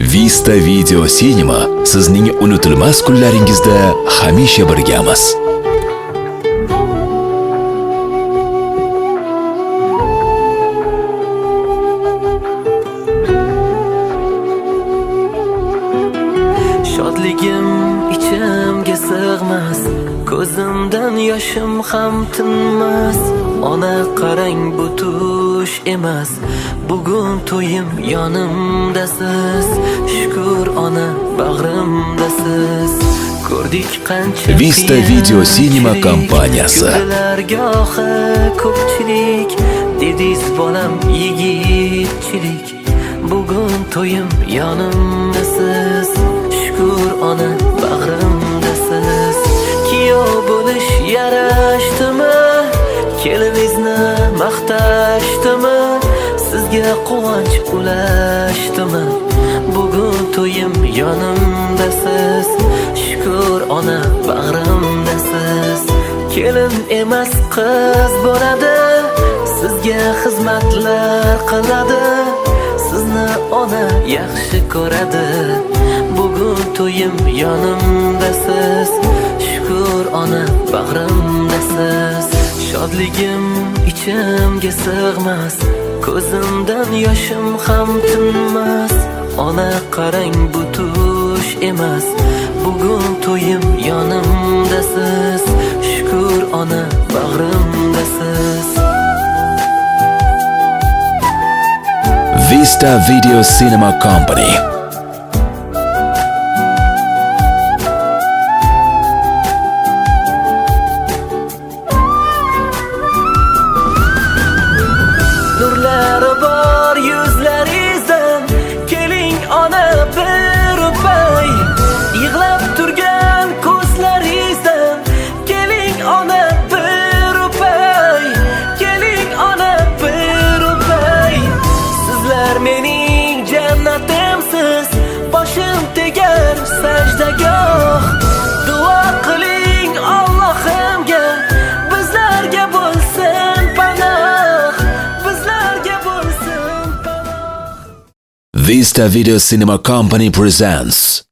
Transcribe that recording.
Vista Video Cinema sizning unutilmas kunlaringizda hamisha birgamiz. Shodligim ichimga sig'mas Ko'zimdan yoshim ham tinmas Ona qarang bu tush emas Bugun to'yim yonimdasiz Shukr ona bag'rimdasiz Ko'rdik qancha Vista Video chilik, kompaniyasi. Gohi ko'pchilik. Dediz bolam yigitchilik Bugun to'yim yonimdasiz ona bag'rimdasiz kuyov bo'lish yarashdimi? Kelinizni maqtashdimi? Sizga quvonch ulashdimi? Bugun to'yim yonimdasiz shukur ona bag'rimdasiz Kelin emas qiz bo'ladi. Sizga xizmatlar qiladi. Sizni ona yaxshi ko'radi. To'yim yonimdasiz Shukr ona bag'rimdasiz Shodligim ichimga sig'mas Ko'zimdan yoshim ham tinmas Ona qarang bu tush emas. Bugun to'yim yonimdasiz Shukr ona bag'rimdasiz Vista Video Cinema Company. Vista Video Cinema Company presents